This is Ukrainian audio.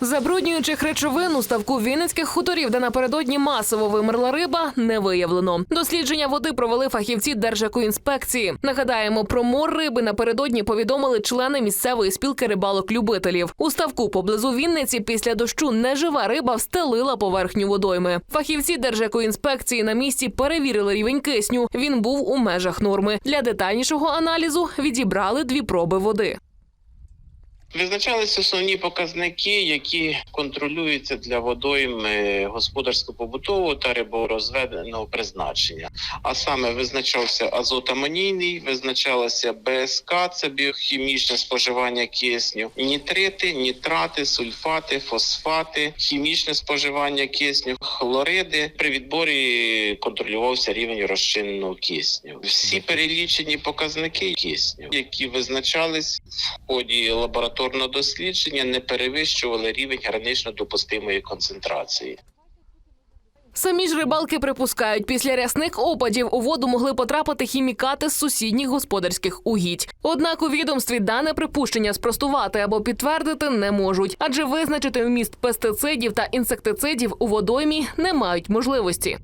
Забруднюючих речовин у ставку вінницьких хуторів, де напередодні масово вимерла риба, не виявлено. Дослідження води провели фахівці Держекоінспекції. Нагадаємо, про мор риби напередодні повідомили члени місцевої спілки рибалок-любителів. У ставку поблизу Вінниці після дощу нежива риба встелила поверхню водойми. Фахівці Держекоінспекції на місці перевірили рівень кисню. Він був у межах норми. Для детальнішого аналізу відібрали дві проби води. Визначались основні показники, які контролюються для водойм господарсько-побутового та риборозведеного призначення. А саме визначався азотамонійний, визначалося БСК, це біохімічне споживання кисню, нітрити, нітрати, сульфати, фосфати, хімічне споживання кисню, хлориди. При відборі контролювався рівень розчиненого кисню. Всі перелічені показники кисню, які визначались в ході лабораторного дослідження, не перевищували рівень гранично допустимої концентрації. Самі ж рибалки припускають, після рясних опадів у воду могли потрапити хімікати з сусідніх господарських угідь. Однак у відомстві дане припущення спростувати або підтвердити не можуть, адже визначити вміст пестицидів та інсектицидів у водоймі не мають можливості.